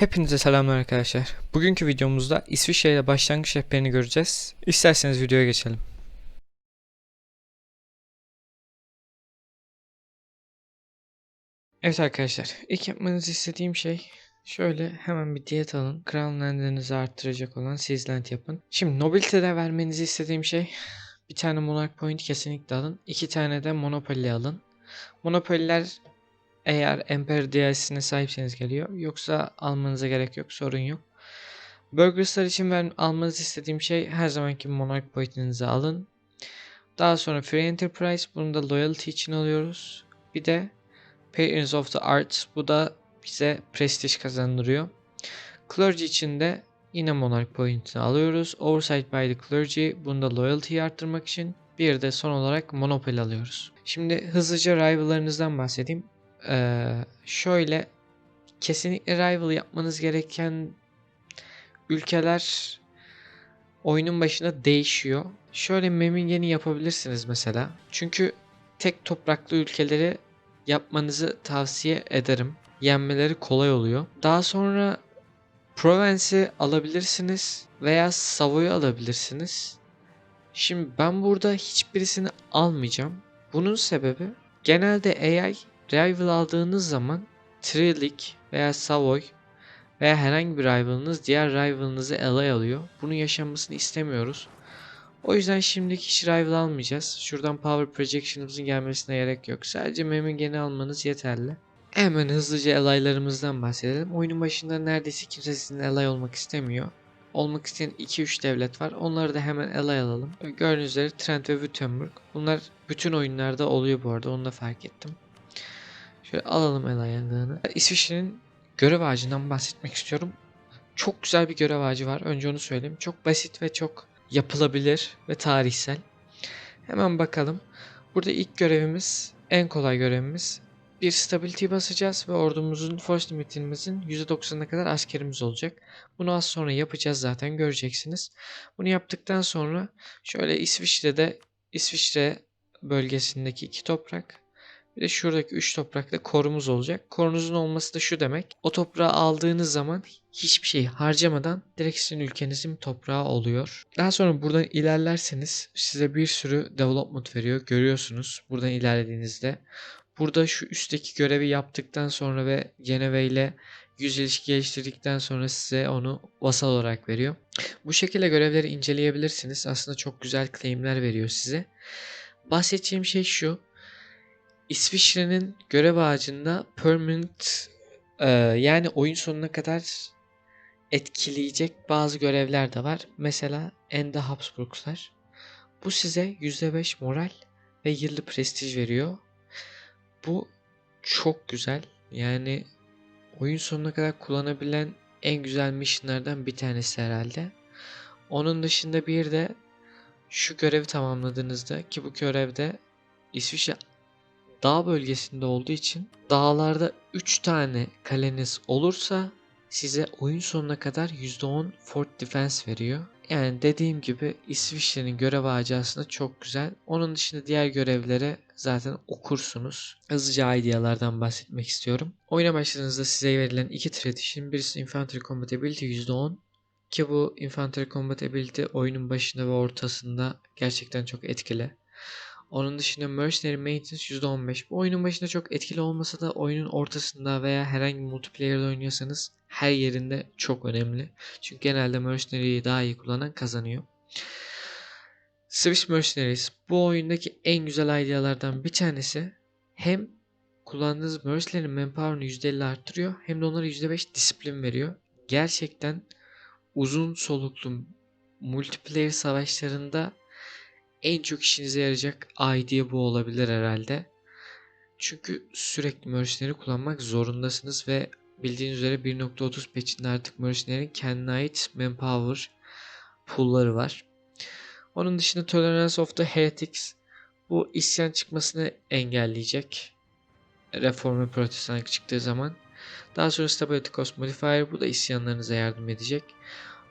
Hepinize selamlar arkadaşlar. Bugünkü videomuzda İsviçre ile başlangıç rehberini göreceğiz. İsterseniz videoya geçelim. Evet arkadaşlar, ilk yapmanızı istediğim şey şöyle hemen bir diyet alın. Crown Land'inizi arttıracak olan Seasland yapın. Şimdi Nobility'de vermenizi istediğim şey bir tane Monarch Point kesinlikle alın. iki tane de Monopoly alın. Monopoly'ler eğer Emperor DLC'sine sahipseniz geliyor. Yoksa almanıza gerek yok. Sorun yok. Burgers'lar için ben almanızı istediğim şey her zamanki Monarch Point'inizi alın. Daha sonra Free Enterprise. Bunu da Loyalty için alıyoruz. Bir de Patrons of the Arts. Bu da bize prestij kazandırıyor. Clergy için de yine Monarch Point'ini alıyoruz. Oversight by the Clergy. Bunu da Loyalty'yi arttırmak için. Bir de son olarak Monopoly alıyoruz. Şimdi hızlıca rival'larınızdan bahsedeyim. Ee, şöyle kesinlikle rival yapmanız gereken ülkeler oyunun başında değişiyor. Şöyle Memmingen yapabilirsiniz mesela. Çünkü tek topraklı ülkeleri yapmanızı tavsiye ederim. Yenmeleri kolay oluyor. Daha sonra Provence'i alabilirsiniz veya Savoy'u alabilirsiniz. Şimdi ben burada hiçbirisini almayacağım. Bunun sebebi genelde AI rival aldığınız zaman Trilik veya Savoy veya herhangi bir rivalınız diğer rivalınızı alay alıyor. Bunun yaşanmasını istemiyoruz. O yüzden şimdiki hiç rival almayacağız. Şuradan power projection'ımızın gelmesine gerek yok. Sadece Memmingen'i almanız yeterli. Hemen hızlıca alaylarımızdan bahsedelim. Oyunun başında neredeyse kimse sizinle alay olmak istemiyor. Olmak isteyen 2-3 devlet var. Onları da hemen alay alalım. Gördüğünüz üzere Trent ve Württemberg. Bunlar bütün oyunlarda oluyor bu arada. Onu da fark ettim. Şöyle alalım el ayarlığını. İsviçre'nin görev ağacından bahsetmek istiyorum. Çok güzel bir görev ağacı var. Önce onu söyleyeyim. Çok basit ve çok yapılabilir ve tarihsel. Hemen bakalım. Burada ilk görevimiz, en kolay görevimiz bir stability basacağız ve ordumuzun force limitimizin %90'ına kadar askerimiz olacak. Bunu az sonra yapacağız zaten göreceksiniz. Bunu yaptıktan sonra şöyle İsviçre'de İsviçre bölgesindeki iki toprak bir de şuradaki 3 toprakta korumuz olacak. Korunuzun olması da şu demek. O toprağı aldığınız zaman hiçbir şey harcamadan direkt sizin ülkenizin toprağı oluyor. Daha sonra buradan ilerlerseniz size bir sürü development veriyor. Görüyorsunuz buradan ilerlediğinizde. Burada şu üstteki görevi yaptıktan sonra ve Geneve ile yüz ilişki geliştirdikten sonra size onu vasal olarak veriyor. Bu şekilde görevleri inceleyebilirsiniz. Aslında çok güzel claimler veriyor size. Bahsedeceğim şey şu. İsviçre'nin görev ağacında permanent e, yani oyun sonuna kadar etkileyecek bazı görevler de var. Mesela Ende Habsburglar. Bu size %5 moral ve yıllık prestij veriyor. Bu çok güzel. Yani oyun sonuna kadar kullanabilen en güzel missionlardan bir tanesi herhalde. Onun dışında bir de şu görevi tamamladığınızda ki bu görevde İsviçre dağ bölgesinde olduğu için dağlarda 3 tane kaleniz olursa size oyun sonuna kadar %10 fort defense veriyor. Yani dediğim gibi İsviçre'nin görev ağacı aslında çok güzel. Onun dışında diğer görevlere zaten okursunuz. Hızlıca idealardan bahsetmek istiyorum. Oyuna başladığınızda size verilen iki tradition. Birisi Infantry Combat Ability %10. Ki bu Infantry Combat Ability oyunun başında ve ortasında gerçekten çok etkili. Onun dışında Mercenary Maintenance %15. Bu oyunun başında çok etkili olmasa da oyunun ortasında veya herhangi bir multiplayer'da oynuyorsanız her yerinde çok önemli. Çünkü genelde Mercenary'yi daha iyi kullanan kazanıyor. Swiss Mercenaries bu oyundaki en güzel idealardan bir tanesi. Hem kullandığınız Mercenary manpower'ını %50 arttırıyor hem de onlara %5 disiplin veriyor. Gerçekten uzun soluklu multiplayer savaşlarında en çok işinize yarayacak idea bu olabilir herhalde. Çünkü sürekli mercenary kullanmak zorundasınız ve bildiğiniz üzere 1.30 patch'inde artık mercenary'nin kendine ait manpower pool'ları var. Onun dışında Tolerance of the Heretics bu isyan çıkmasını engelleyecek. Reform ve protestan çıktığı zaman. Daha sonra Stability Cost Modifier bu da isyanlarınıza yardım edecek.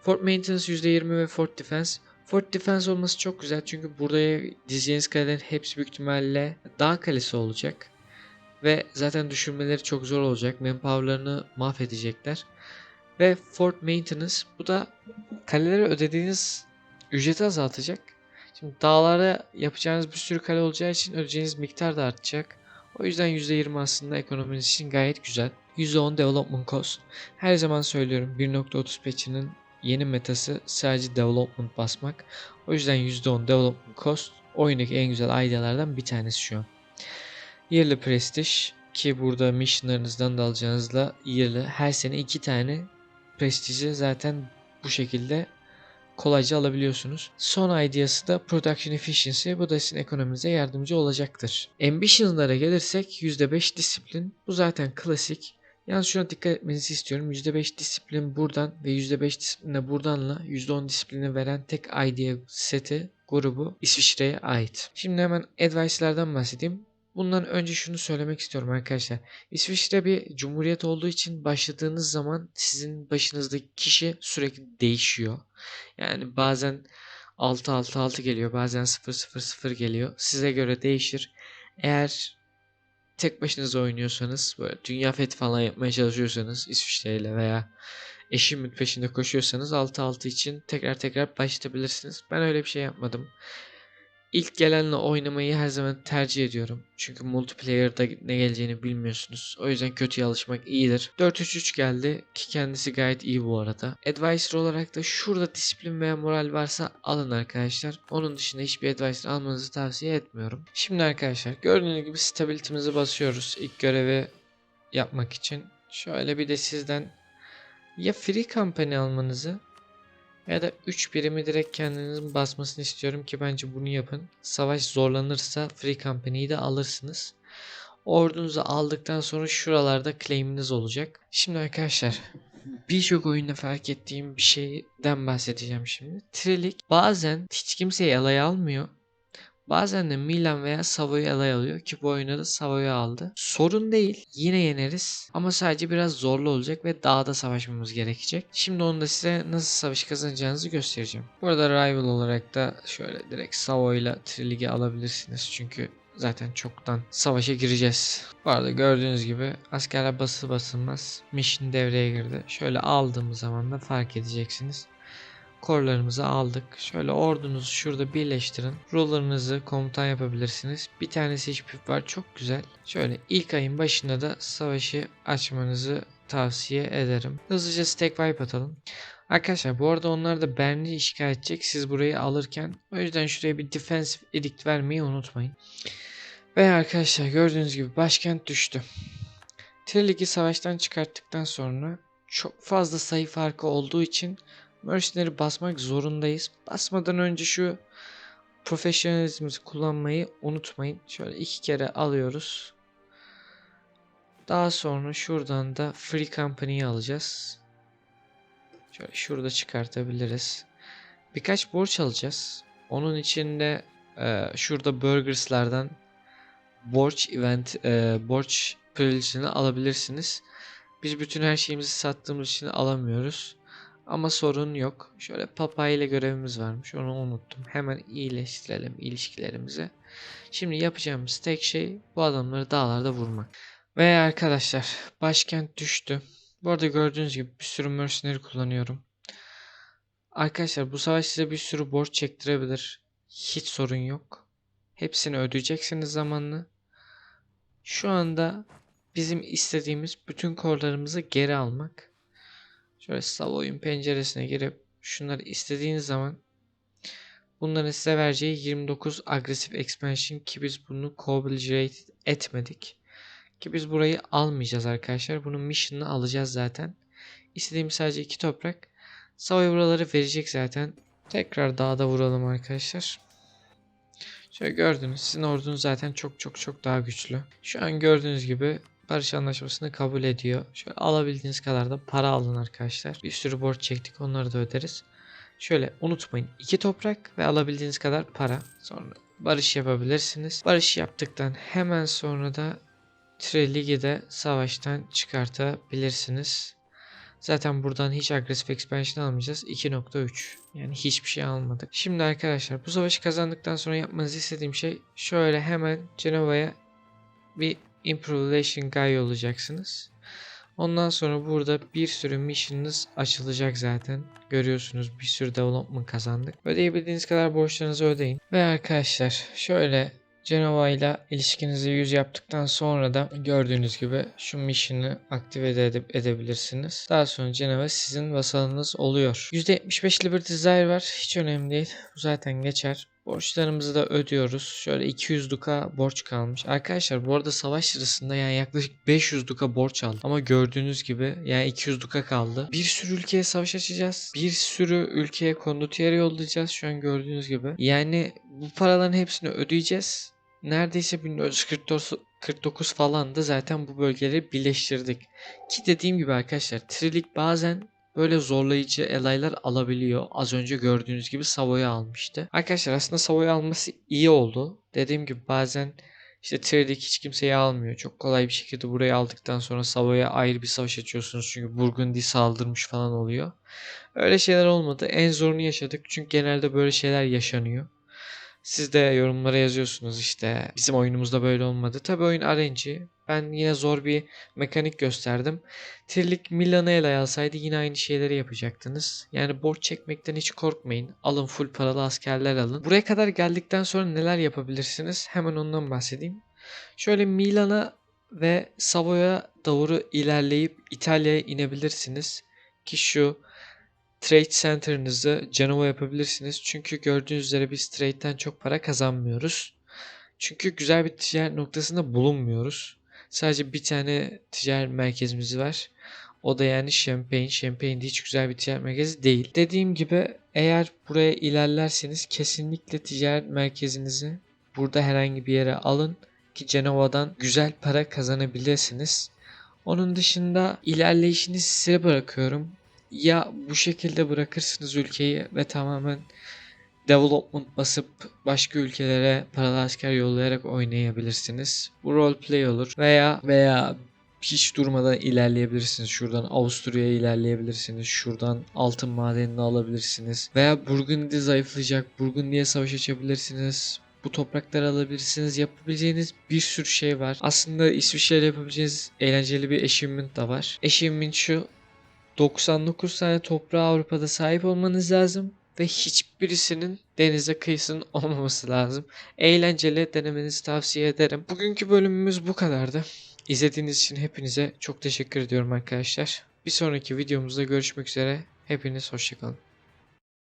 Fort Maintenance %20 ve Fort Defense Fort Defense olması çok güzel çünkü burada dizeceğiniz kalelerin hepsi büyük ihtimalle dağ kalesi olacak. Ve zaten düşürmeleri çok zor olacak. Manpower'larını mahvedecekler. Ve Fort Maintenance bu da kalelere ödediğiniz ücreti azaltacak. Şimdi dağlara yapacağınız bir sürü kale olacağı için ödeyeceğiniz miktar da artacak. O yüzden %20 aslında ekonominiz için gayet güzel. %10 development cost. Her zaman söylüyorum 1.30 patch'inin yeni metası sadece development basmak. O yüzden %10 development cost oyundaki en güzel idealardan bir tanesi şu an. Yearly Prestige ki burada missionlarınızdan da alacağınızla yearly her sene iki tane prestiji zaten bu şekilde kolayca alabiliyorsunuz. Son ideası da Production Efficiency. Bu da sizin ekonominize yardımcı olacaktır. Ambition'lara gelirsek %5 disiplin. Bu zaten klasik. Yalnız şuna dikkat etmenizi istiyorum. %5 disiplin buradan ve %5 disipline buradanla %10 disiplini veren tek idea seti grubu İsviçre'ye ait. Şimdi hemen advice'lardan bahsedeyim. Bundan önce şunu söylemek istiyorum arkadaşlar. İsviçre bir cumhuriyet olduğu için başladığınız zaman sizin başınızdaki kişi sürekli değişiyor. Yani bazen 6-6-6 geliyor, bazen 0-0-0 geliyor. Size göre değişir. Eğer tek başınıza oynuyorsanız, böyle dünya fethi falan yapmaya çalışıyorsanız İsviçre ile veya eşimin peşinde koşuyorsanız 6-6 için tekrar tekrar başlatabilirsiniz. Ben öyle bir şey yapmadım. İlk gelenle oynamayı her zaman tercih ediyorum. Çünkü multiplayer'da ne geleceğini bilmiyorsunuz. O yüzden kötüye alışmak iyidir. 4-3-3 geldi ki kendisi gayet iyi bu arada. Advisor olarak da şurada disiplin veya moral varsa alın arkadaşlar. Onun dışında hiçbir advisor almanızı tavsiye etmiyorum. Şimdi arkadaşlar gördüğünüz gibi stability'mizi basıyoruz ilk görevi yapmak için. Şöyle bir de sizden ya free company almanızı ya da 3 birimi direkt kendinizin basmasını istiyorum ki bence bunu yapın. Savaş zorlanırsa Free Company'yi de alırsınız. Ordunuzu aldıktan sonra şuralarda claim'iniz olacak. Şimdi arkadaşlar birçok oyunda fark ettiğim bir şeyden bahsedeceğim şimdi. Trilik bazen hiç kimseyi alay almıyor. Bazen de Milan veya Savoy'u alay alıyor ki bu oyunda da Savoy'u aldı. Sorun değil. Yine yeneriz. Ama sadece biraz zorlu olacak ve dağda savaşmamız gerekecek. Şimdi onu da size nasıl savaş kazanacağınızı göstereceğim. Burada rival olarak da şöyle direkt Savoy'la Trilig'i alabilirsiniz. Çünkü zaten çoktan savaşa gireceğiz. Bu arada gördüğünüz gibi askerler basılı basılmaz mission devreye girdi. Şöyle aldığımız zaman da fark edeceksiniz korlarımızı aldık. Şöyle ordunuzu şurada birleştirin. Ruler'ınızı komutan yapabilirsiniz. Bir tanesi hiçbir var. Çok güzel. Şöyle ilk ayın başında da savaşı açmanızı tavsiye ederim. Hızlıca stack wipe atalım. Arkadaşlar bu arada onlar da Bern'i işgal edecek siz burayı alırken. O yüzden şuraya bir defensive edict vermeyi unutmayın. Ve arkadaşlar gördüğünüz gibi başkent düştü. Trilig'i savaştan çıkarttıktan sonra çok fazla sayı farkı olduğu için Mercenary basmak zorundayız. Basmadan önce şu profesyonelizmimizi kullanmayı unutmayın. Şöyle iki kere alıyoruz. Daha sonra şuradan da Free Company'yi alacağız. Şöyle şurada çıkartabiliriz. Birkaç borç alacağız. Onun için de e, şurada Burgers'lardan borç event e, borç privilege'ini alabilirsiniz. Biz bütün her şeyimizi sattığımız için alamıyoruz. Ama sorun yok. Şöyle Papa ile görevimiz varmış. Onu unuttum. Hemen iyileştirelim ilişkilerimizi. Şimdi yapacağımız tek şey bu adamları dağlarda vurmak. Ve arkadaşlar başkent düştü. Bu arada gördüğünüz gibi bir sürü mercenary kullanıyorum. Arkadaşlar bu savaş size bir sürü borç çektirebilir. Hiç sorun yok. Hepsini ödeyeceksiniz zamanlı. Şu anda bizim istediğimiz bütün korlarımızı geri almak. Şöyle Savoy'un penceresine girip şunları istediğiniz zaman bunların size vereceği 29 agresif expansion ki biz bunu co etmedik. Ki biz burayı almayacağız arkadaşlar. Bunun mission'ını alacağız zaten. İstediğimiz sadece iki toprak. Buraları verecek zaten. Tekrar dağda vuralım arkadaşlar. Şöyle gördünüz. Sizin ordunuz zaten çok çok çok daha güçlü. Şu an gördüğünüz gibi barış anlaşmasını kabul ediyor. Şöyle alabildiğiniz kadar da para alın arkadaşlar. Bir sürü borç çektik onları da öderiz. Şöyle unutmayın iki toprak ve alabildiğiniz kadar para. Sonra barış yapabilirsiniz. Barış yaptıktan hemen sonra da Trilig'i savaştan çıkartabilirsiniz. Zaten buradan hiç agresif expansion almayacağız. 2.3. Yani hiçbir şey almadık. Şimdi arkadaşlar bu savaşı kazandıktan sonra yapmanızı istediğim şey şöyle hemen Cenova'ya bir Improvation Guy olacaksınız. Ondan sonra burada bir sürü mission'ınız açılacak zaten. Görüyorsunuz bir sürü development kazandık. Ödeyebildiğiniz kadar borçlarınızı ödeyin. Ve arkadaşlar şöyle Cenova ile ilişkinizi yüz yaptıktan sonra da gördüğünüz gibi şu mission'ı aktive edip edebilirsiniz. Daha sonra Cenova sizin vasalınız oluyor. %75 Liberty Desire var. Hiç önemli değil. Bu zaten geçer. Borçlarımızı da ödüyoruz. Şöyle 200 duka borç kalmış. Arkadaşlar bu arada savaş sırasında yani yaklaşık 500 duka borç aldım. Ama gördüğünüz gibi yani 200 duka kaldı. Bir sürü ülkeye savaş açacağız. Bir sürü ülkeye kondotiyeri yollayacağız şu an gördüğünüz gibi. Yani bu paraların hepsini ödeyeceğiz. Neredeyse 1949 49 falan da zaten bu bölgeleri birleştirdik. Ki dediğim gibi arkadaşlar Trilik bazen böyle zorlayıcı elaylar alabiliyor. Az önce gördüğünüz gibi Savoy'u almıştı. Arkadaşlar aslında Savoy'u alması iyi oldu. Dediğim gibi bazen işte Trilik hiç kimseyi almıyor. Çok kolay bir şekilde burayı aldıktan sonra Savoy'a ayrı bir savaş açıyorsunuz. Çünkü Burgundy saldırmış falan oluyor. Öyle şeyler olmadı. En zorunu yaşadık. Çünkü genelde böyle şeyler yaşanıyor. Siz de yorumlara yazıyorsunuz işte bizim oyunumuzda böyle olmadı. Tabi oyun RNG. Ben yine zor bir mekanik gösterdim. Tirlik Milan'ı ele alsaydı yine aynı şeyleri yapacaktınız. Yani borç çekmekten hiç korkmayın. Alın full paralı askerler alın. Buraya kadar geldikten sonra neler yapabilirsiniz? Hemen ondan bahsedeyim. Şöyle Milan'a ve Savoy'a doğru ilerleyip İtalya'ya inebilirsiniz. Ki şu Trade Center'ınızı Genova yapabilirsiniz. Çünkü gördüğünüz üzere biz trade'den çok para kazanmıyoruz. Çünkü güzel bir ticaret noktasında bulunmuyoruz. Sadece bir tane ticaret merkezimiz var. O da yani Champagne. Champagne de hiç güzel bir ticaret merkezi değil. Dediğim gibi eğer buraya ilerlerseniz kesinlikle ticaret merkezinizi burada herhangi bir yere alın ki Cenova'dan güzel para kazanabilirsiniz. Onun dışında ilerleyişini size bırakıyorum. Ya bu şekilde bırakırsınız ülkeyi ve tamamen development basıp başka ülkelere paralı asker yollayarak oynayabilirsiniz. Bu roleplay olur veya veya hiç durmadan ilerleyebilirsiniz. Şuradan Avusturya'ya ilerleyebilirsiniz. Şuradan altın madenini alabilirsiniz. Veya Burgundy zayıflayacak. Burgundy'ye savaş açabilirsiniz. Bu toprakları alabilirsiniz. Yapabileceğiniz bir sürü şey var. Aslında İsviçre'yle yapabileceğiniz eğlenceli bir achievement da var. Achievement şu 99 tane toprağa Avrupa'da sahip olmanız lazım ve hiçbirisinin denize kıyısının olmaması lazım. Eğlenceli denemenizi tavsiye ederim. Bugünkü bölümümüz bu kadardı. İzlediğiniz için hepinize çok teşekkür ediyorum arkadaşlar. Bir sonraki videomuzda görüşmek üzere. Hepiniz hoşçakalın.